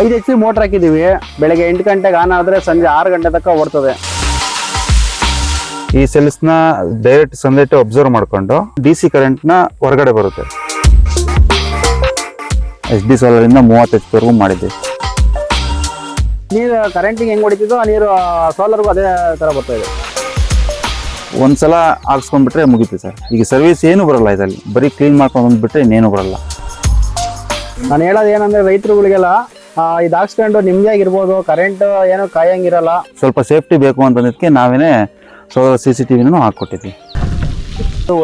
ಐದು H P motor ಹಾಕಿದ್ದೀವಿ. ಬೆಳಗ್ಗೆ ಎಂಟು ಗಂಟೆಗೆ ಆನ್ ಆದರೆ ಸಂಜೆ ಆರು ಗಂಟೆ ತನಕ ಓಡ್ತದೆ. ಈ ಸೆಲ್ಸ್ನ ಡೈರೆಕ್ಟ್ ಸನ್ಲೈಟ್ ಒಬ್ಸರ್ವ್ ಮಾಡಿಕೊಂಡು ಡಿ ಸಿ ಕರೆಂಟ್ನ ಹೊರಗಡೆ ಬರುತ್ತೆ. ಎಚ್ ಡಿ ಸೋಲರಿಂದ ಮೂವತ್ತು ಎಚ್ ಪಿವರೆಗೂ ಮಾಡಿದ್ವಿ ನೀರು ಕರೆಂಟಿಗೆ ಹೆಂಗೆ ಹೊಡಿತಿದ್ದೋ ಆ ನೀರು ಸೋಲರ್ಗೂ ಅದೇ ಥರ ಬರ್ತಾ ಇದೆ. ಒಂದ್ಸಲ ಹಾಕ್ಸ್ಕೊಂಡ್ಬಿಟ್ರೆ ಮುಗೀತು ಸರ್. ಈಗ ಸರ್ವಿಸ್ ಏನು ಬರಲ್ಲ ಇದರಲ್ಲಿ. ಬರೀ ಕ್ಲೀನ್ ಮಾಡ್ಕೊಂಡು ಬಂದ್ಬಿಟ್ರೆ ಇನ್ನೇನು ಬರಲ್ಲ. ನಾನು ಹೇಳೋದು ಏನಂದ್ರೆ ರೈತರುಗಳಿಗೆಲ್ಲ ಇದು ಹಾಕ್ಸ್ಕೊಂಡು ನಿಮ್ದಾಗಿರ್ಬೋದು ಕರೆಂಟ್ ಏನು ಕಾಯಂಗಿರಲ್ಲ. ಸ್ವಲ್ಪ ಸೇಫ್ಟಿ ಬೇಕು ಅಂತಂದಕ್ಕೆ ನಾವೇನೇ ಸೋಲಾರ್ ಸಿ ಸಿ ಟಿ ವಿನೂ ಹಾಕ್ಕೊಟ್ಟಿದ್ವಿ.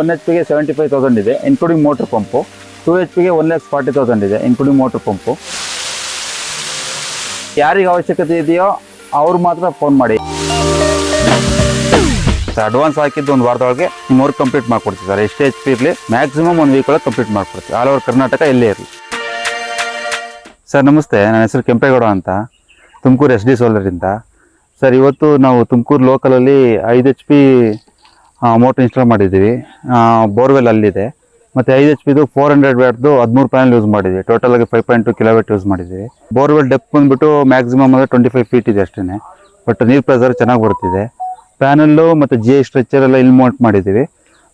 ಒನ್ ಎಚ್ ಪಿಗೆ ಸೆವೆಂಟಿ ಫೈವ್ ತೌಸಂಡ್ ಇದೆ including motor pump two H ಪಿಗೆ ಒನ್ ಲ್ಯಾಕ್ ಫಾರ್ಟಿ ತೌಸಂಡ್ ಇದೆ ಇನ್ಕ್ಲೂಡಿಂಗ್ ಮೋಟ್ರ್ ಪಂಪು ಯಾರಿಗೆ ಅವಶ್ಯಕತೆ ಇದೆಯೋ ಅವ್ರು ಮಾತ್ರ ಫೋನ್ ಮಾಡಿ. ಅಡ್ವಾನ್ಸ್ ಹಾಕಿದ್ದು ಒಂದು ವಾರದೊಳಗೆ ಮೂರು ಕಂಪ್ಲೀಟ್ ಮಾಡಿಕೊಡ್ತೀವಿ ಸರ್ ಎಷ್ಟು ಎಚ್ ಪಿ ಇರಲಿ ಮ್ಯಾಕ್ಸಿಮಮ್ ಒಂದು ವೀಕ್ ಒಳಗೆ ಕಂಪ್ಲೀಟ್ ಮಾಡ್ಕೊಡ್ತೀವಿ. ಆಲ್ ಓವರ್ ಕರ್ನಾಟಕ ಎಲ್ಲೇ ಇರಲಿ. ಸರ್, ನಮಸ್ತೆ. ನನ್ನ ಹೆಸರು ಕೆಂಪೇಗೌಡ ಅಂತ. ತುಮಕೂರು ಎಸ್ ಡಿ ಸೋಲರಿಂದ ಸರ್, ಇವತ್ತು ನಾವು ತುಮಕೂರು ಲೋಕಲಲ್ಲಿ ಐದು ಎಚ್ ಪಿ ಮೋಟ್ರ್ ಇನ್ಸ್ಟಾಲ್ ಮಾಡಿದ್ದೀವಿ. ಬೋರ್ವೆಲ್ ಅಲ್ಲಿದೆ. ಮತ್ತು ಐದು ಎಚ್ ಪಿದು ಫೋರ್ ಹಂಡ್ರೆಡ್ ವ್ಯಾಟ್ದು ಹದಿಮೂರು ಪ್ಯಾನಲ್ ಯೂಸ್ ಮಾಡಿದ್ವಿ. ಟೋಟಲ್ ಆಗಿ ಫೈವ್ ಪಾಯಿಂಟ್ ಟು ಕಿಲೋಮೀಟ್ ಯೂಸ್ ಮಾಡಿದ್ದೀವಿ ಬೋರ್ವೆಲ್ ಡೆಪ್ ಬಂದುಬಿಟ್ಟು ಮ್ಯಾಕ್ಸಿಮಮ್ ಅಂದರೆ ಟ್ವೆಂಟಿ ಫೈವ್ ಫೀಟ್ ಇದೆ ಅಷ್ಟೇ ಬಟ್ ನೀರು ಪ್ರೆಸರ್ ಚೆನ್ನಾಗಿ ಬರ್ತಿದೆ ಪ್ಯಾನಲ್ಲು ಮತ್ತು ಜಿ ಸ್ಟ್ರೆಚರ್ ಎಲ್ಲ ಇಲ್ಲಿ ಮೌಂಟ್ ಮಾಡಿದ್ದೀವಿ.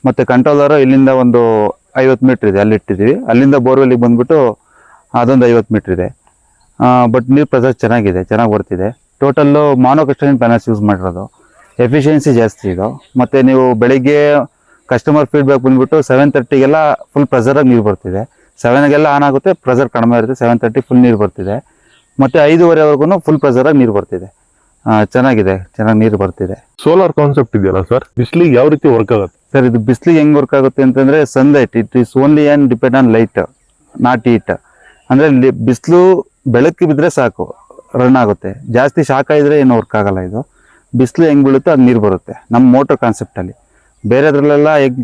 ಮತ್ತು ಕಂಟ್ರೋಲರು ಇಲ್ಲಿಂದ ಒಂದು ಐವತ್ತು ಮೀಟ್ರ್ ಇದೆ. ಅಲ್ಲಿ ಇಟ್ಟಿದ್ದೀವಿ ಅಲ್ಲಿಂದ ಬೋರ್ವೆಲ್ಲಿಗೆ ಬಂದುಬಿಟ್ಟು ಅದೊಂದು ಐವತ್ತು ಮೀಟ್ರ್ ಇದೆ. ಬಟ್ ನೀರು ಪ್ರೆಸರ್ ಚೆನ್ನಾಗಿದೆ ಚೆನ್ನಾಗಿ ಬರ್ತಿದೆ. Total monocrystalline panels use ಮಾಡಿರೋದು. ಎಫಿಷಿಯನ್ಸಿ ಜಾಸ್ತಿ ಇದು. ಮತ್ತು ನೀವು ಬೆಳಿಗ್ಗೆ ಕಸ್ಟಮರ್ ಫೀಡ್ಬ್ಯಾಕ್ ಬಂದುಬಿಟ್ಟು ಸೆವೆನ್ ತರ್ಟಿಗೆಲ್ಲ ಫುಲ್ ಪ್ರೆಸರಾಗಿ ನೀರು ಬರ್ತಿದೆ. ಸೆವೆನ್ಗೆಲ್ಲ ಆನ್ ಆಗುತ್ತೆ ಪ್ರೆಸರ್ ಕಡಿಮೆ ಇರುತ್ತೆ ಸೆವೆನ್ ತರ್ಟಿ ಫುಲ್ ನೀರು ಬರ್ತಿದೆ. ಮತ್ತು ಐದೂವರೆವರೆಗೂ ಫುಲ್ ಪ್ರೆಸರಾಗಿ ನೀರು ಬರ್ತಿದೆ. ಚೆನ್ನಾಗಿದೆ ಚೆನ್ನಾಗಿ ನೀರು ಬರ್ತಿದೆ. ಸೋಲಾರ್ ಕಾನ್ಸೆಪ್ಟ್ ಇದೆಯಲ್ಲ ಸರ್ ಬಿಸ್ಲಿಗೆ ಯಾವ ರೀತಿ ವರ್ಕ್ ಆಗುತ್ತೆ? ಸರ್ ಇದು ಬಿಸಿಲಿಗೆ ಹೆಂಗೆ ವರ್ಕ್ ಆಗುತ್ತೆ ಅಂತಂದರೆ sunlight it is only and depend on light not heat ಅಂದರೆ ಬಿಸಿಲು ಬೆಳಕು ಬಿದ್ದರೆ ಸಾಕು ರನ್ ಆಗುತ್ತೆ. ಜಾಸ್ತಿ ಶಾಖ ಇದ್ರೆ ಏನು ವರ್ಕ್ ಆಗಲ್ಲ ಇದು. ಬಿಸಿಲು ಹೆಂಗ್ ಬೀಳುತ್ತೋ ಅದು ನೀರು ಬರುತ್ತೆ ನಮ್ಮ ಮೋಟ್ರ್ ಕಾನ್ಸೆಪ್ಟಲ್ಲಿ ಬೇರೆದ್ರಲ್ಲೆಲ್ಲ ಹೆಂಗ್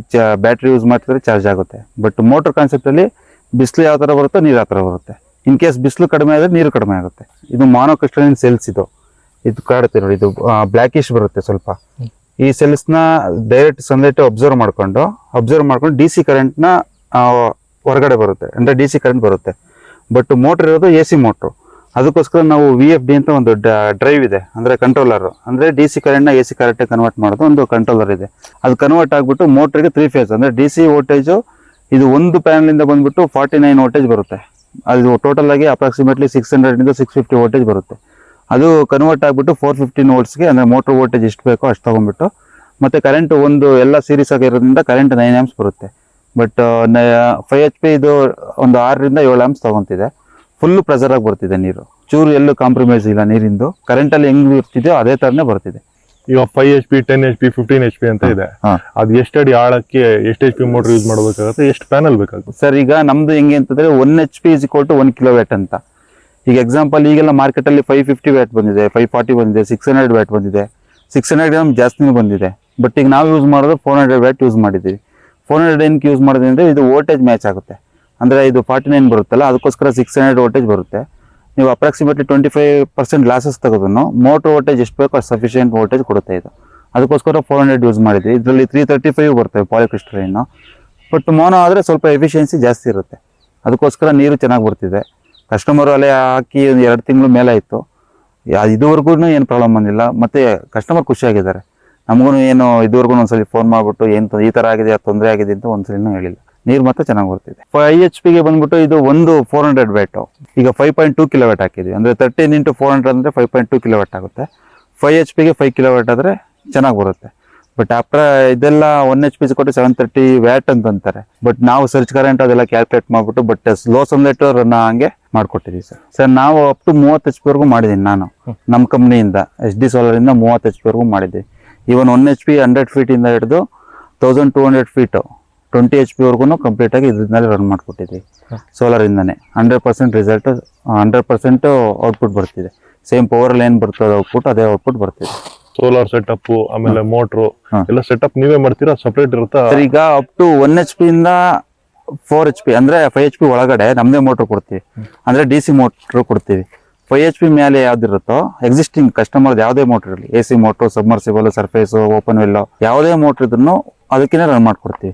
ಬ್ಯಾಟ್ರಿ ಯೂಸ್ ಮಾಡ್ತಿದ್ರೆ ಚಾರ್ಜ್ ಆಗುತ್ತೆ. ಬಟ್ ಮೋಟ್ರ್ ಕಾನ್ಸೆಪ್ಟಲ್ಲಿ ಬಿಸಿಲು ಯಾವ ಥರ ಬರುತ್ತೋ ನೀರು ಆ ಥರ ಬರುತ್ತೆ. ಇನ್ ಕೇಸ್ ಬಿಸಿಲು ಕಡಿಮೆ ಆದರೆ ನೀರು ಕಡಿಮೆ ಆಗುತ್ತೆ. ಇದು ಮಾನೋಕ್ರಿಸ್ಟಲಿನ್ ಸೆಲ್ಸ್ ಇದು. ಇದು ಕಾಡುತ್ತೆ ನೋಡಿ, ಇದು ಬ್ಲ್ಯಾಕಿಶ್ ಬರುತ್ತೆ ಸ್ವಲ್ಪ. ಈ ಸೆಲ್ಸ್ನ ಡೈರೆಕ್ಟ್ ಸನ್ಲೈಟ್ ಅಬ್ಸರ್ವ್ ಮಾಡ್ಕೊಂಡು ಅಬ್ಸರ್ವ್ ಮಾಡ್ಕೊಂಡು ಡಿ ಸಿ ಕರೆಂಟ್ನ ಹೊರಗಡೆ ಬರುತ್ತೆ. ಅಂದರೆ ಡಿ ಸಿ ಕರೆಂಟ್ ಬರುತ್ತೆ. ಬಟ್ ಮೋಟ್ರ್ ಇರೋದು ಎ ಸಿ ಮೋಟ್ರು ಅದಕ್ಕೋಸ್ಕರ ನಾವು ವಿ ಎಫ್ ಡಿ ಅಂತ ಒಂದು ಡ್ರೈವ್ ಇದೆ. ಅಂದರೆ ಕಂಟ್ರೋಲರ್ ಅಂದರೆ ಡಿ ಸಿ ಕರೆಂಟ್ನ ಎ ಸಿ ಕರೆಂಟ್ ಕನ್ವರ್ಟ್ ಮಾಡೋದು ಒಂದು ಕಂಟ್ರೋಲರ್ ಇದೆ. ಅದು ಕನ್ವರ್ಟ್ ಆಗಿಬಿಟ್ಟು ಮೋಟ್ರಿಗೆ ತ್ರೀ ಫೇಸ್ ಅಂದರೆ ಡಿ ಸಿ ವೋಲ್ಟೇಜು ಇದು ಒಂದು ಪ್ಯಾನಲಿಂದ ಬಂದ್ಬಿಟ್ಟು ಫಾರ್ಟಿ ನೈನ್ ವೋಲ್ಟೇಜ್ ಬರುತ್ತೆ. ಅದು ಟೋಟಲ್ ಆಗಿ ಅಪ್ರಾಕ್ಸಿಮೇಟ್ಲಿ ಸಿಕ್ಸ್ ಹಂಡ್ರೆಡ್ನಿಂದ ಸಿಕ್ಸ್ ಫಿಫ್ಟಿ ವೋಲ್ಟೇಜ್ ಬರುತ್ತೆ. ಅದು ಕನ್ವರ್ಟ್ ಆಗಿಬಿಟ್ಟು ಫೋರ್ ಫಿಫ್ಟೀನ್ ವೋಲ್ಟ್ಸ್ಗೆ ಅಂದರೆ ಮೋಟ್ರ್ ವೋಲ್ಟೇಜ್ ಎಷ್ಟು ಬೇಕೋ ಅಷ್ಟು ತೊಗೊಂಡ್ಬಿಟ್ಟು, ಮತ್ತು ಕರೆಂಟ್ ಒಂದು ಎಲ್ಲ ಸೀರೀಸ್ ಆಗಿರೋದ್ರಿಂದ ಕರೆಂಟ್ ನೈನ್ ಆ್ಯಮ್ಸ್ ಬರುತ್ತೆ. ಬಟ್ ಫೈವ್ ಎಚ್ ಪಿ ಇದು ಒಂದು ಆರರಿಂದ ಏಳು ಆಂಪ್ಸ್ ತೊಗೊತಿದೆ. ಫುಲ್ಲು ಪ್ರೆಸರಾಗಿ ಬರ್ತಿದೆ ನೀರು. ಚೂರು ಎಲ್ಲೂ ಕಾಂಪ್ರಮೈಸ್ ಇಲ್ಲ ನೀರಿಂದು. ಕರೆಂಟಲ್ಲಿ ಹೆಂಗ್ ಇರ್ತಿದೆಯೋ ಅದೇ ಥರನೇ ಬರ್ತಿದೆ. ಈಗ five H P ten H P fifteen H P ಅಂತ ಇದೆ. ಅದು ಎಷ್ಟು ಅಡಿ ಆಳಕ್ಕೆ ಎಷ್ಟು ಎಚ್ ಪಿ ಮೋಟರ್ ಯೂಸ್ ಮಾಡಬೇಕಾಗುತ್ತೆ ಎಷ್ಟು ಪ್ಯಾನಲ್ ಬೇಕಾಗುತ್ತೆ? ಸರ್ ಈಗ ನಮ್ದು ಹೆಂಗೆ ಅಂತಂದ್ರೆ one H P is equal to one kilowatt ಅಂತ. ಈಗ ಎಕ್ಸಾಂಪಲ್ ಈಗೆಲ್ಲ ಮಾರ್ಕೆಟಲ್ಲಿ ಫೈವ್ ಫಿಫ್ಟಿ ವ್ಯಾಟ್ ಬಂದಿದೆ ಫೈವ್ ಫಾರ್ಟಿ ಬಂದಿದೆ ಸಿಕ್ಸ್ ಹಂಡ್ರೆಡ್ ವ್ಯಾಟ್ ಬಂದಿದೆ. ಸಿಕ್ಸ್ ಹಂಡ್ರೆಡ್ ಗ್ರಾಮ್ ಜಾಸ್ತಿನೂ ಬಂದಿದೆ. ಬಟ್ ಈಗ ನಾವು ಯೂಸ್ ಮಾಡೋದು ಫೋರ್ ಹಂಡ್ರೆಡ್ ವ್ಯಾಟ್ ಯೂಸ್ ಮಾಡಿದ್ದೀವಿ. ಫೋರ್ ಹಂಡ್ರೆಡ್ ಏನಕ್ಕೆ ಯೂಸ್ ಅಂದರೆ ಇದು ವೋಲ್ಟೇಜ್ ಮ್ಯಾಚ್ ಆಗುತ್ತೆ. ಅಂದರೆ ಇದು ಫಾರ್ಟಿ ನೈನ್ ಬರುತ್ತಲ್ಲ, ಅದಕ್ಕೋಸ್ಕರ ಸಿಕ್ಸ್ ಹಂಡ್ರೆಡ್ ವೋಲ್ಟೇಜ್ ಬರುತ್ತೆ. ನೀವು approximately twenty five percent losses ತೆಗೆದ್ರು motor voltage ಎಷ್ಟು ಬೇಕೋ ಅಷ್ಟು ಸಫಿಷಿಯೆಂಟ್ ವೋಲ್ಟೇಜ್ ಕೊಡುತ್ತೆ ಇದು. ಅದಕ್ಕೋಸ್ಕರ ಫೋರ್ ಹಂಡ್ರೆಡ್ ಯೂಸ್ ಮಾಡಿದ್ವಿ. ಇದರಲ್ಲಿ ತ್ರೀ ತರ್ಟಿ ಫೈವ್ ಬರ್ತವೆ ಪಾಲಿಕ್ರಿಸ್ಟಲೈನು ಬಟ್ ಮೋನೋ ಆದರೆ ಸ್ವಲ್ಪ ಎಫಿಷಿಯನ್ಸಿ ಜಾಸ್ತಿ ಇರುತ್ತೆ. ಅದಕ್ಕೋಸ್ಕರ ನೀರು ಚೆನ್ನಾಗಿ ಬರ್ತಿದೆ. ಕಸ್ಟಮರು ಅಲ್ಲೇ ಹಾಕಿ ಒಂದು ಎರಡು ತಿಂಗಳು ಮೇಲೆ ಆಯಿತು. ಇದುವರೆಗೂ ಏನು ಪ್ರಾಬ್ಲಮ್ ಬಂದಿಲ್ಲ. ಮತ್ತು ಕಸ್ಟಮರ್ ಖುಷಿಯಾಗಿದ್ದಾರೆ. ನಮಗೂ ಏನು ಇದುವರೆಗೂ ಒಂದ್ಸಲ ಫೋನ್ ಮಾಡಿಬಿಟ್ಟು ಏನು ಈ ಥರ ಆಗಿದೆ ತೊಂದರೆ ಆಗಿದೆ ಅಂತ ಒಂದ್ಸಲಿನೂ ಹೇಳಿಲ್ಲ. ನೀರು ಮಾತ್ರ ಚೆನ್ನಾಗಿ ಬರ್ತಿದೆ. ಫೈ ಎಚ್ ಪಿಗೆ ಬಂದ್ಬಿಟ್ಟು ಇದು ಒಂದು ಫೋರ್ ಹಂಡ್ರೆಡ್ ವ್ಯಾಟು ಈಗ five point two kilowatt ಹಾಕಿದ್ವಿ. ಅಂದರೆ ತರ್ಟೀನ್ ಇಂಟು ಫೋರ್ ಹಂಡ್ರೆಡ್ ಅಂದರೆ five point two kilowatt ಆಗುತ್ತೆ. ಫೈವ್ ಎಚ್ ಪಿಗೆ ಫೈವ್ ಕಿಲೋ ವ್ಯಾಟ್ ಆದರೆ ಚೆನ್ನಾಗಿ ಬರುತ್ತೆ. ಬಟ್ ಆಫ್ಟರ್ ಇದೆಲ್ಲ ಒನ್ ಎಚ್ ಪಿ ಕೊಟ್ಟು ಸೆವೆನ್ ತರ್ಟಿ ವ್ಯಾಟ್ ಅಂತ ಅಂತಾರೆ. ಬಟ್ ನಾವು ಸರ್ಚ್ ಕರೆಂಟ್ ಅದೆಲ್ಲ ಕ್ಯಾಲ್ಕುಲೇಟ್ ಮಾಡಿಬಿಟ್ಟು ಬಟ್ ಲೋ ಸನ್ಲೈಟ್ ರನ್ನ ಹಂಗೆ ಮಾಡ್ಕೊಟ್ಟಿದ್ದೀವಿ ಸರ್ ಸರ್ ನಾವು ಅಪ್ ಟು ಮೂವತ್ತು ಎಚ್ ಪಿವರೆಗೂ ಮಾಡಿದ್ದೀನಿ ನಾನು. ನಮ್ಮ ಕಂಪ್ನಿಯಿಂದ ಎಚ್ ಡಿ ಸೋಲರಿಂದ ಮೂವತ್ತು ಎಚ್ ಪಿವರೆಗೂ ಮಾಡಿದ್ದೀವಿ even one H P hundred ಫೀಟಿಂದ ಹಿಡಿದು thousand two hundred feet twenty H ಪಿವರೆಗೂ ಕಂಪ್ಲೀಟಾಗಿ ಇದರಿಂದಲೇ ರನ್ ಮಾಡಿಕೊಟ್ಟಿದ್ದೀವಿ ಸೋಲಾರಿಂದನೇ hundred percent result hundred percent output ಬರ್ತಿದೆ. ಸೇಮ್ ಪವರಲ್ಲಿ ಏನು ಬರ್ತದೆ ಔಟ್ಪುಟ್ ಅದೇ ಔಟ್ಪುಟ್ ಬರ್ತಿದೆ. ಸೋಲಾರ್ ಸೆಟಪ್ ಆಮೇಲೆ ಮೋಟ್ರು. ಎಲ್ಲ ಸೆಟಪ್ ನೀವೇ ಮಾಡ್ತೀರಾ? ಸಪ್ರೇಟ್ ಇರುತ್ತಾ? ಈಗ up to one H P ಇಂದ ಫೋರ್ ಎಚ್ ಪಿ ಅಂದ್ರೆ ಫೈವ್ ಎಚ್ ಪಿ ಒಳಗಡೆ ನಮ್ದೇ ಮೋಟ್ರ್ ಕೊಡ್ತೀವಿ. ಅಂದ್ರೆ ಡಿ ಸಿ ಮೋಟ್ರ್ ಕೊಡ್ತೀವಿ. ಫೈವ್ ಎಚ್ ಪಿ ಮೇಲೆ ಯಾವ್ದಿರುತ್ತೋ ಎಕ್ಸಿಸ್ಟಿಂಗ್ ಕಸ್ಟಮರ್ ಯಾವುದೇ ಮೋಟರ್ ಇರಲಿ A C motor submersible surface open well ಯಾವುದೇ ಮೋಟ್ರ್ ಇದ್ರೂ ಅದಕ್ಕೇನೆ ರನ್ ಮಾಡ್ಕೊಡ್ತೀವಿ.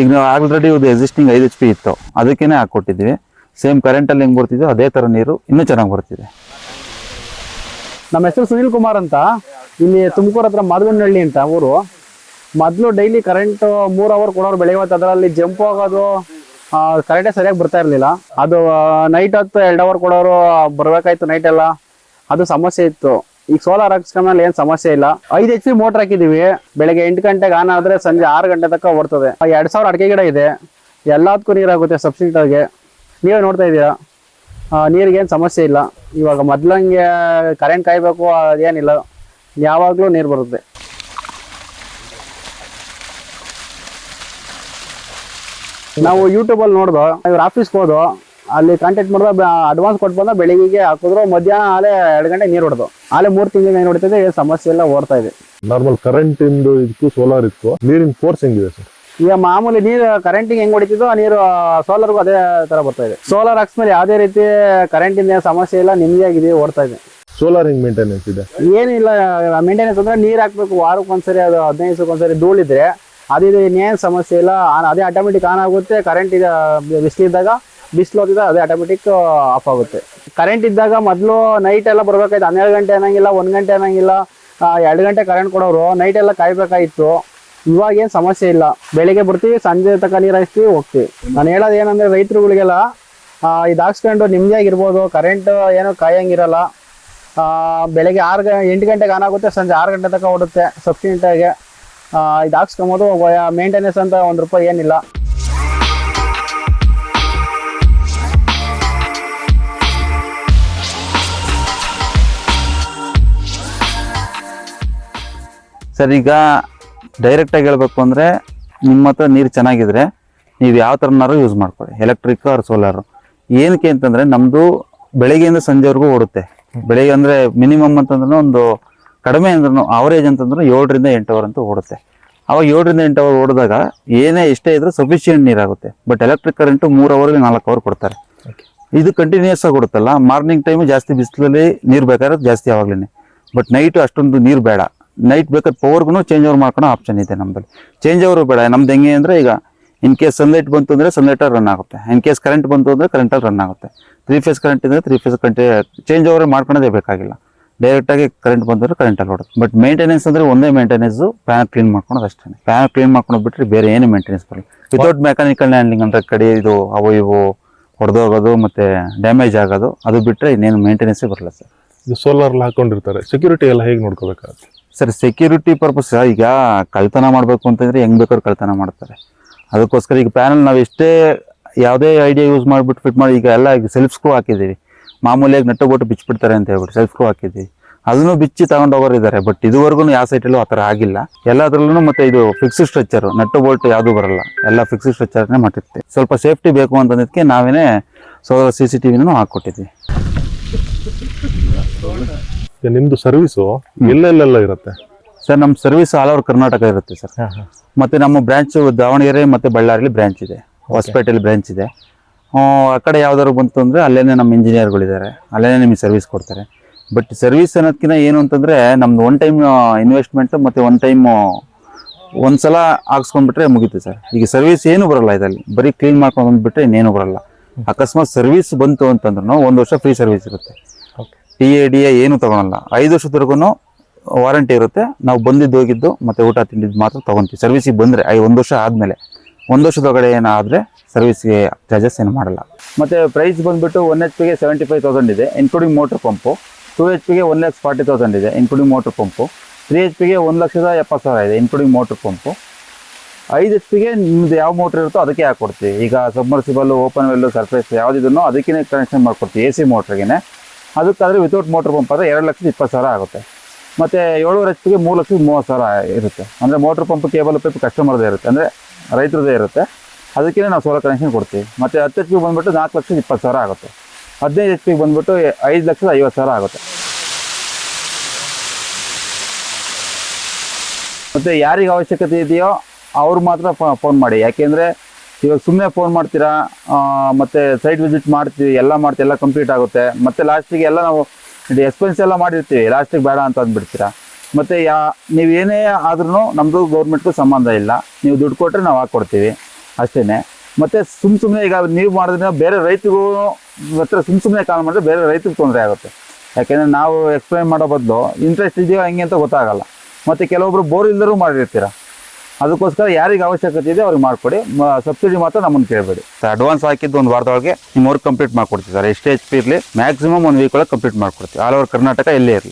ಈಗ ನಾವು ಆಲ್ರೆಡಿ ಇದು ಎಕ್ಸಿಸ್ಟಿಂಗ್ ಐದು ಎಚ್ ಪಿ ಇತ್ತು, ಅದಕ್ಕೇನೆ ಹಾಕೊಟ್ಟಿದ್ವಿ ಸೇಮ್ ಕರೆಂಟಲ್ಲಿ ಹೆಂಗೆ ಬರ್ತಿದೆ ಅದೇ ಥರ ನೀರು ಇನ್ನೂ ಚೆನ್ನಾಗಿ ಬರ್ತಿದೆ. ನಮ್ಮ ಹೆಸರು ಸುನಿಲ್ ಕುಮಾರ್ ಅಂತ. ಇಲ್ಲಿ ತುಮಕೂರು ಹತ್ರ ಮಾದಗನಹಳ್ಳಿ ಅಂತ ಊರು. ಮೊದಲು ಡೈಲಿ ಕರೆಂಟ್ ಮೂರು ಅವರ್ ಕೊಡೋರು ಬೆಳಗ್ಗೆ ಹೊತ್ತು ಅದರಲ್ಲಿ ಜಂಪ್ ಹೋಗೋದು ಕರೆಂಟೇ ಸರಿಯಾಗಿ ಬರ್ತಾ ಇರಲಿಲ್ಲ. ಅದು ನೈಟ್ ಹೊತ್ತು ಎರಡು ಅವರ್ ಕೊಡೋರು ಬರ್ಬೇಕಾಯ್ತು ನೈಟ್ ಎಲ್ಲ. ಅದು ಸಮಸ್ಯೆ ಇತ್ತು. ಈಗ ಸೋಲಾರ್ ಹಾಕ್ಸ್ಕೊಂಡ್ಮೇಲೆ ಏನು ಸಮಸ್ಯೆ ಇಲ್ಲ. ಐದು ಎಚ್ ಪಿ ಮೋಟರ್ ಹಾಕಿದೀವಿ. ಬೆಳಗ್ಗೆ ಎಂಟು ಗಂಟೆಗೆ ಆನ್ ಆದ್ರೆ ಸಂಜೆ ಆರು ಗಂಟೆ ತನಕ ಬರ್ತದೆ ಎರಡು ಸಾವಿರ ಅಡಿಕೆ ಗಿಡ ಇದೆ. ಎಲ್ಲದಕ್ಕೂ ನೀರಾಗುತ್ತೆ ಸಬ್ಸಿಡಿಗೆ ನೀವೇ ನೋಡ್ತಾ ಇದ್ದೀರಾ ನೀರಿಗೇನು ಸಮಸ್ಯೆ ಇಲ್ಲ. ಇವಾಗ ಮೊದ್ಲಂಗೆ ಕರೆಂಟ್ ಕಾಯ್ಬೇಕು, ಅದೇನಿಲ್ಲ. ಯಾವಾಗಲೂ ನೀರು ಬರುತ್ತೆ. ನಾವು ಯೂಟ್ಯೂಬ್ ಅಲ್ಲಿ ನೋಡ್ದು ಇವ್ರ ಆಫೀಸ್ಗೆ ಹೋದು ಅಲ್ಲಿ ಕಾಂಟ್ಯಾಕ್ಟ್ ಮಾಡಿದ್ರು ಅಡ್ವಾನ್ಸ್ ಕೊಟ್ಟು ಬಂದ ಬೆಳಿಗ್ಗೆ ಹಾಕಿದ್ರು ಮಧ್ಯಾಹ್ನ ಆಲೆ ಎರಡು ಗಂಟೆ ನೀರು ಹೊಡೆದು. ಆಲೆ ಮೂರು ತಿಂಗಳಿಗೆ ಏನು ಹೊಡಿತಿದೆ ಸಮಸ್ಯೆ ಎಲ್ಲ ಓಡ್ತಾ ಇದೆ. ನಾರ್ಮಲ್ ಕರೆಂಟ್ ಇಂದು ಇದಕ್ಕೂ ಸೋಲಾರ್ ಇತ್ತು. ನೀರಿನ ಫೋರ್ಸ್ ಹೆಂಗಿದೆ ಸರ್? ಈಗ ಮಾಮೂಲಿ ನೀರು ಕರೆಂಟಿಗೆ ಹೆಂಗ್ ಹೊಡಿತಿದ್ದೋ ಆ ನೀರು ಸೋಲಾರ್ಗೂ ಅದೇ ತರ ಬರ್ತಾ ಇದೆ. ಸೋಲಾರ್ ಹಾಕ್ಸ್ಮೇಲೆ ಯಾವುದೇ ರೀತಿ ಕರೆಂಟಿಂದ ಸಮಸ್ಯೆ ಇಲ್ಲ ಆಗಿದೆ ಓಡ್ತಾ ಇದೆ. ಸೋಲಾರ್ ಹೆಂಗ್ ಮೇಂಟೆನೆನ್ಸ್ ಇದೆ? ಏನಿಲ್ಲ ಮೇಂಟೆನೆನ್ಸ್ ಅಂದ್ರೆ ನೀರು ಹಾಕ್ಬೇಕು ವಾರಕ್ಕೊಂದ್ಸರಿ ಅದು ಹದಿನೈದು ಧೂಳಿದ್ರೆ ಒಂದ್ಸರಿ ಅದಿದೆ ಇನ್ನೇನು ಸಮಸ್ಯೆ ಇಲ್ಲ. ಆ- ಅದೇ ಆಟೋಮೆಟಿಕ್ ಆನ್ ಆಗುತ್ತೆ. ಕರೆಂಟ್ ಇದೆ ಬಿಸಿಲಿದ್ದಾಗ ಬಿಸಿಲು ಹೋಗಿದ್ದಾಗ ಅದೇ ಆಟೋಮೆಟಿಕ್ ಆಫ್ ಆಗುತ್ತೆ. ಕರೆಂಟ್ ಇದ್ದಾಗ ಮೊದಲು ನೈಟ್ ಎಲ್ಲ ಬರಬೇಕಾಯ್ತು. ಹನ್ನೆರಡು ಗಂಟೆ ಅನ್ನೋಂಗಿಲ್ಲ, ಒಂದು ಗಂಟೆ ಅನ್ನೋಂಗಿಲ್ಲ. ಎರಡು ಗಂಟೆ ಕರೆಂಟ್ ಕೊಡೋರು ನೈಟ್ ಎಲ್ಲ ಕಾಯ್ಬೇಕಾಯಿತು. ಇವಾಗ ಏನು ಸಮಸ್ಯೆ ಇಲ್ಲ. ಬೆಳಿಗ್ಗೆ ಬರ್ತೀವಿ, ಸಂಜೆ ತನಕ ನೀರು ಹಾಯಿಸ್ತೀವಿ, ಹೋಗ್ತೀವಿ. ನಾನು ಹೇಳೋದು ಏನಂದರೆ ರೈತರುಗಳಿಗೆಲ್ಲ ಇದು ಹಾಕ್ಸ್ಕೊಂಡು ನಿಮ್ಮದಿಯಾಗಿರ್ಬೋದು ಕರೆಂಟ್ ಏನು ಕಾಯಂಗಿರಲ್ಲ. ಬೆಳಗ್ಗೆ ಆರು ಎಂಟು ಗಂಟೆಗೆ ಆನ್ ಆಗುತ್ತೆ, ಸಂಜೆ ಆರು ಗಂಟೆ ತನಕ ಓಡುತ್ತೆ ಸಬ್ಸಿಡಿಯಾಗೆ ಇದು ಹಾಕ್ಸ್ಕೊಬೋದು. ಮೇಂಟೆನೆನ್ಸ್ ಅಂತ ಒಂದು ರೂಪಾಯಿ ಏನಿಲ್ಲ. ಸರ್, ಈಗ ಡೈರೆಕ್ಟಾಗಿ ಹೇಳಬೇಕು ಅಂದರೆ ನಿಮ್ಮ ಹತ್ರ ನೀರು ಚೆನ್ನಾಗಿದ್ರೆ ನೀವು ಯಾವ ಥರನಾರು ಯೂಸ್ ಮಾಡ್ಕೊಳ್ಳಿ. ಎಲೆಕ್ಟ್ರಿಕ್ ಆರ್ ಸೋಲಾರು ಏನಕ್ಕೆ ಅಂತಂದರೆ ನಮ್ಮದು ಬೆಳಗ್ಗೆಯಿಂದ ಸಂಜೆವರೆಗೂ ಓಡುತ್ತೆ. ಬೆಳಗ್ಗೆ ಅಂದರೆ ಮಿನಿಮಮ್ ಅಂತಂದ್ರೆ ಒಂದು ಕಡಿಮೆ ಅಂದ್ರೂ ಆವರೇಜ್ ಅಂತಂದ್ರೆ ಏಳರಿಂದ ಎಂಟು ಅವರ್ ಅಂತ ಓಡುತ್ತೆ. ಅವಾಗ ಏಳರಿಂದ ಎಂಟು ಅವರ್ ಓಡಿದಾಗ ಏನೇ ಎಷ್ಟೇ ಇದ್ರೂ ಸಫಿಷಿಯೆಂಟ್ ನೀರಾಗುತ್ತೆ. ಬಟ್ ಎಲೆಕ್ಟ್ರಿಕ್ ಕರೆಂಟು ಮೂರು ಅವರ್ಗೆ ನಾಲ್ಕು ಅವರ್ ಕೊಡ್ತಾರೆ. ಇದು ಕಂಟಿನ್ಯೂಸ್ ಆಗಿ ಕೊಡುತ್ತಲ್ಲ ಮಾರ್ನಿಂಗ್ ಟೈಮು ಜಾಸ್ತಿ ಬಿಸಿಲಲ್ಲಿ ನೀರು ಬೇಕಾದ್ರೆ ಜಾಸ್ತಿ ಆವಾಗಲೇ ಬಟ್ ನೈಟು ಅಷ್ಟೊಂದು ನೀರು ಬೇಡ. ನೈಟ್ ಬೇಕಾದ್ರೆ ಪವರ್ಗೂ ಚೇಂಜ್ ಓವರ್ ಮಾಡ್ಕೊಳೋ ಆಪ್ಷನ್ ಇದೆ ನಮ್ಮಲ್ಲಿ ಚೇಂಜ್ ಓವರ್ ಬೇಡ. ನಮ್ದು ಹೆಂಗೆ ಅಂದರೆ ಈಗ ಇನ್ ಕೇಸ್ ಸನ್ಲೈಟ್ ಬಂತು ಅಂದರೆ ಸನ್ಲೈಟಲ್ಲಿ ರನ್ ಆಗುತ್ತೆ. ಇನ್ ಕೇಸ್ ಕರೆಂಟ್ ಬಂತು ಅಂದರೆ ಕರೆಂಟಲ್ಲಿ ರನ್ ಆಗುತ್ತೆ. ತ್ರೀ ಫೇಸ್ ಕರೆಂಟ್ ಇದ್ದರೆ ತ್ರೀ ಫೇಸ್ ಕಂಟೆ ಚೇಂಜ್ ಓವರ್ ಮಾಡ್ಕೊಳೋದೇ ಬೇಕಾಗಿಲ್ಲ. ಡೈರೆಕ್ಟಾಗಿ ಕರೆಂಟ್ ಬಂದರೆ ಕರೆಂಟಲ್ಲಿ ಹೊಡೋದು. ಬಟ್ ಮೇಂಟೆನೆನ್ಸ್ ಅಂದರೆ ಒಂದೇ ಮೇಂಟೆನೆನ್ಸು ಪ್ಯಾನ್ ಕ್ಲೀನ್ ಮಾಡ್ಕೊಳೋದು ಅಷ್ಟೇ ಪ್ಯಾನ್ ಕ್ಲೀನ್ ಮಾಡ್ಕೊಂಡು ಬಿಟ್ಟರೆ ಬೇರೆ ಏನು ಮೇಂಟೆನೆನ್ಸ್ ಬರಲ್ಲ. ವಿತೌಟ್ ಮೆಕ್ಯಾನಿಕಲ್ ಹ್ಯಾಂಡ್ಲಿಂಗ್ ಅಂದರೆ ಕಡಿ ಇದು ಅವು ಇವು ಹೊಡೆದೋಗೋದು ಮತ್ತು ಡ್ಯಾಮೇಜ್ ಆಗೋದು ಅದು ಬಿಟ್ಟರೆ ಇನ್ನೇನು ಮೇಂಟೆನೆನ್ಸೇ ಬರಲ್ಲ ಸರ್. ಇದು ಸೋಲಾರ್ ಹಾಕೊಂಡಿರ್ತಾರೆ. ಸೆಕ್ಯೂರಿಟಿ ಎಲ್ಲ ಹೇಗೆ ನೋಡ್ಕೋಬೇಕಾಗುತ್ತೆ? ಸರ್ ಸೆಕ್ಯೂರಿಟಿ ಪರ್ಪಸ್ ಈಗ ಕಳ್ತನ ಮಾಡಬೇಕು ಅಂತಂದ್ರೆ ಹೆಂಗ್ ಬೇಕಾದ್ರೂ ಕಳ್ತನ ಮಾಡ್ತಾರೆ. ಅದಕ್ಕೋಸ್ಕರ ಈಗ ಪ್ಯಾನಲ್ ನಾವು ಎಷ್ಟೇ ಯಾವುದೇ ಐಡಿಯಾ ಯೂಸ್ ಮಾಡಿಬಿಟ್ಟು ಫಿಟ್ ಮಾಡಿ ಈಗ ಎಲ್ಲ ಈಗ ಸೆಲ್ಫ್ ಸ್ಕ್ರೂ ಹಾಕಿದ್ದೀವಿ. ಮಾಮೂಲಿಯಾಗಿ ನಟ್ಟು ಬೋಟು ಬಿಚ್ಚಿಬಿಡ್ತಾರೆ ಅಂತ ಹೇಳ್ಬಿಟ್ಟು ಸೆಲ್ಫ್ ಹಾಕಿದ್ವಿ ಅದನ್ನು ಬಿಚ್ಚಿ ತಗೊಂಡು ಹೋಗೋರು ಇದ್ದಾರೆ ಬಟ್ ಇದುವರೆಗೂ ಯಾವ ಸೈಟಲ್ಲೂ ಆ ಥರ ಆಗಿಲ್ಲ. ಎಲ್ಲದರಲ್ಲೂ ಮತ್ತೆ ಇದು ಫಿಕ್ಸ್ಡ್ ಸ್ಟ್ರಕ್ಚರ್ ನಟ್ಟು ಬೋಲ್ಟ್ ಯಾವುದು ಬರಲ್ಲ. ಎಲ್ಲ ಫಿಕ್ಸ್ಡ್ ಸ್ಟ್ರಕ್ಚರ್ನೇ ಮಾಡಿರ್ತೀವಿ. ಸ್ವಲ್ಪ ಸೇಫ್ಟಿ ಬೇಕು ಅಂತಂದಕ್ಕೆ ನಾವೇನೇ ಸೊ ಸಿ ಸಿ ಟಿ ವಿನೂ ಹಾಕ್ಕೊಟ್ಟಿದ್ವಿ ನಿಮ್ದು ಸರ್ವಿಸು ಎಲ್ಲೆಲ್ಲೆಲ್ಲ ಇರುತ್ತೆ? ಸರ್ ನಮ್ಮ ಸರ್ವಿಸ್ ಆಲ್ ಓವರ್ ಕರ್ನಾಟಕ ಇರುತ್ತೆ ಸರ್. ಮತ್ತೆ ನಮ್ಮ ಬ್ರ್ಯಾಂಚು ದಾವಣಗೆರೆ ಮತ್ತೆ ಬಳ್ಳಾರಿಲಿ ಬ್ರಾಂಚ್ ಇದೆ. ಹೊಸಪೇಟೆಲಿ ಬ್ರಾಂಚ್ ಇದೆ. ಆ, ಕಡೆ ಯಾವ್ದಾದ್ರು ಬಂತು ಅಂದರೆ ಅಲ್ಲೇ ನಮ್ಮ ಇಂಜಿನಿಯರ್ಗಳಿದ್ದಾರೆ. ಅಲ್ಲೇನೆ ನಿಮಗೆ ಸರ್ವಿಸ್ ಕೊಡ್ತಾರೆ. ಬಟ್ ಸರ್ವಿಸ್ ಅನ್ನೋದಕ್ಕಿಂತ ಏನು ಅಂತಂದರೆ ನಮ್ದು ಒನ್ ಟೈಮ್ ಇನ್ವೆಸ್ಟ್ಮೆಂಟ್ ಮತ್ತು ಒನ್ ಟೈಮ್ ಒಂದ್ಸಲ ಹಾಕ್ಸ್ಕೊಂಡ್ಬಿಟ್ರೆ ಮುಗೀತು ಸರ್. ಈಗ ಸರ್ವಿಸ್ ಏನು ಬರಲ್ಲ ಇದರಲ್ಲಿ. ಬರೀ ಕ್ಲೀನ್ ಮಾಡ್ಕೊಂಡು ಬಂದುಬಿಟ್ರೆ ಇನ್ನೇನು ಬರಲ್ಲ. ಅಕಸ್ಮಾತ್ ಸರ್ವಿಸ್ ಬಂತು ಅಂತಂದ್ರೂ ಒಂದು ವರ್ಷ ಫ್ರೀ ಸರ್ವಿಸ್ ಇರುತ್ತೆ. ಟಿ ಎ ಡಿ ಎ ಏನು ತಗೊಳಲ್ಲ. ಐದು ವರ್ಷದವರೆಗೂ ವಾರಂಟಿ ಇರುತ್ತೆ. ನಾವು ಬಂದಿದ್ದು ಹೋಗಿದ್ದು ಮತ್ತೆ ಊಟ ತಿಂದಿದ್ದು ಮಾತ್ರ ತಗೊಂತೀವಿ. ಸರ್ವಿಸಿಗೆ ಬಂದರೆ ಐ ಒಂದು ವರ್ಷ ಆದಮೇಲೆ. ಒಂದು ವರ್ಷದೊಳಗಡೆ ಏನಾದರೆ ಸರ್ವಿಸ್ಗೆ ಚಾರ್ಜಸ್ ಏನು ಮಾಡಲ್ಲ. ಮತ್ತು ಪ್ರೈಸ್ ಬಂದುಬಿಟ್ಟು ಒನ್ ಎಚ್ ಪಿಗೆ ಸೆವೆಂಟಿ ಫೈವ್ ತೌಸಂಡ್ ಇದೆ including motor pump two H ಪಿಗೆ ಒನ್ ಲ್ಯಾಕ್ಸ್ ಫಾರ್ಟಿ ತೌಸಂಡ್ ಇದೆ including motor pump three H ಪಿಗೆ ಒಂದು ಲಕ್ಷದ ಎಪ್ಪತ್ತು ಸಾವಿರ ಇದೆ ಇನ್ಕ್ಲೂಡಿಂಗ್ ಮೋಟ್ರ್ ಪಂಪು ಐದು ಎಚ್ ಪಿಗೆ ನಿಮ್ದು ಯಾವ ಮೋಟ್ರ್ ಇರುತ್ತೋ ಅದಕ್ಕೆ ಹಾಕ್ಕೊಡ್ತೀವಿ ಈಗ ಸಬ್ಮರ್ಸಿಬಲ್ಲು ಓಪನ್ ವೆಲ್ಲು ಸರ್ಫೇಸ್ ಯಾವುದಿದನ್ನೋ ಅದಕ್ಕೇ ಕನೆಕ್ಷನ್ ಮಾಡ್ಕೊಡ್ತೀವಿ ಎ ಸಿ ಮೋಟ್ರಿಗೆ ಅದಕ್ಕಾದರೆ ವಿತೌಟ್ ಮೋಟ್ರ್ ಪಂಪ್ ಆದರೆ ಎರಡು ಲಕ್ಷದ ಇಪ್ಪತ್ತು ಸಾವಿರ ಆಗುತ್ತೆ. ಮತ್ತು ಏಳುವರೆ ಎಚ್ ಪಿಗೆ ಮೂರು ಲಕ್ಷದ ಮೂವತ್ತು ಸಾವಿರ ಇರುತ್ತೆ. ಅಂದರೆ ಮೋಟ್ರ್ ಪಂಪ್ ಕೇಬಲ್ ಪೈಪ್ ಕಸ್ಟಮರ್ದೇ ಇರುತ್ತೆ. ಅಂದರೆ ರೈತರದೇ ಇರುತ್ತೆ. ಅದಕ್ಕೆ ನಾವು ಸೋಲಾರ್ ಕನೆಕ್ಷನ್ ಕೊಡ್ತೀವಿ. ಮತ್ತು ಹತ್ತು ಎಚ್ ಪಿಗೆ ಬಂದುಬಿಟ್ಟು ನಾಲ್ಕು ಲಕ್ಷದ ಇಪ್ಪತ್ತು ಸಾವಿರ ಆಗುತ್ತೆ. ಹದಿನೈದು ಎಚ್ ಪಿಗೆ ಬಂದುಬಿಟ್ಟು ಐದು ಲಕ್ಷದ ಐವತ್ತು ಸಾವಿರ ಆಗುತ್ತೆ. ಮತ್ತು ಯಾರಿಗೆ ಅವಶ್ಯಕತೆ ಇದೆಯೋ ಅವ್ರು ಮಾತ್ರ ಫೋನ್ ಮಾಡಿ. ಯಾಕೆಂದರೆ ಇವಾಗ ಸುಮ್ಮನೆ ಫೋನ್ ಮಾಡ್ತೀರಾ ಮತ್ತು ಸೈಟ್ ವಿಸಿಟ್ ಮಾಡ್ತೀವಿ, ಎಲ್ಲ ಮಾಡ್ತೀವಿ, ಎಲ್ಲ ಕಂಪ್ಲೀಟ್ ಆಗುತ್ತೆ. ಮತ್ತೆ ಲಾಸ್ಟಿಗೆ ಎಲ್ಲ ನಾವು ಎಕ್ಸ್ಪೆನ್ಸ್ ಎಲ್ಲ ಮಾಡಿರ್ತೀವಿ. ಲಾಸ್ಟಿಗೆ ಬೇಡ ಅಂತ ಅಂದ್ಬಿಡ್ತೀರಾ? ಮತ್ತು ಯಾ ನೀವೇನೇ ಆದ್ರೂ ನಮ್ಮದು ಗೌರ್ಮೆಂಟ್ಗೂ ಸಂಬಂಧ ಇಲ್ಲ. ನೀವು ದುಡ್ಡು ಕೊಟ್ಟರೆ ನಾವು ಹಾಕ್ಕೊಡ್ತೀವಿ. ಅಷ್ಟೇ ಮತ್ತೆ ಸುಮ್ ಸುಮ್ಮನೆ ಈಗ ನೀವು ಮಾಡಿದ್ರೆ ಬೇರೆ ರೈತರಿಗೂ ಹತ್ರ ಸುಮ್ ಸುಮ್ಮನೆ ಕಾಲ್ ಮಾಡಿದ್ರೆ ಬೇರೆ ರೈತರಿಗೆ ತೊಂದರೆ ಆಗುತ್ತೆ. ಯಾಕೆಂದರೆ ನಾವು ಎಕ್ಸ್ಪ್ಲೈನ್ ಮಾಡೋ ಬದಲು ಇಂಟ್ರೆಸ್ಟ್ ಇದೆಯೋ ಹಂಗೆ ಅಂತ ಗೊತ್ತಾಗಲ್ಲ. ಮತ್ತೆ ಕೆಲವೊಬ್ರು ಬೋರ್ ಇಲ್ದರೂ ಮಾಡಿರ್ತೀರ. ಅದಕ್ಕೋಸ್ಕರ ಯಾರಿಗೆ ಅವಶ್ಯಕತೆ ಇದೆ ಅವ್ರಿಗೆ ಮಾಡಿಕೊಡಿ. ಸಬ್ಸಿಡಿ ಮಾತ್ರ ನಮ್ಮನ್ನು ಕೇಳಬೇಡಿ. ಅಡ್ವಾನ್ಸ್ ಹಾಕಿದ್ದು ಒಂದು ವಾರದೊಳಗೆ ನಿಮ್ಮ ಕಂಪ್ಲೀಟ್ ಮಾಡ್ಕೊಡ್ತೀವಿ ಸರ್. ಎಷ್ಟೇ ಎಚ್ ಪಿ ಇರಲಿ ಮ್ಯಾಕ್ಸಿಮಮ್ ಒಂದು ವೀಕ್ ಒಳಗೆ ಕಂಪ್ಲೀಟ್ ಮಾಡ್ಕೊಡ್ತೀವಿ. ಆಲ್ ಓವರ್ ಕರ್ನಾಟಕ ಎಲ್ಲೇ ಇರಲಿ.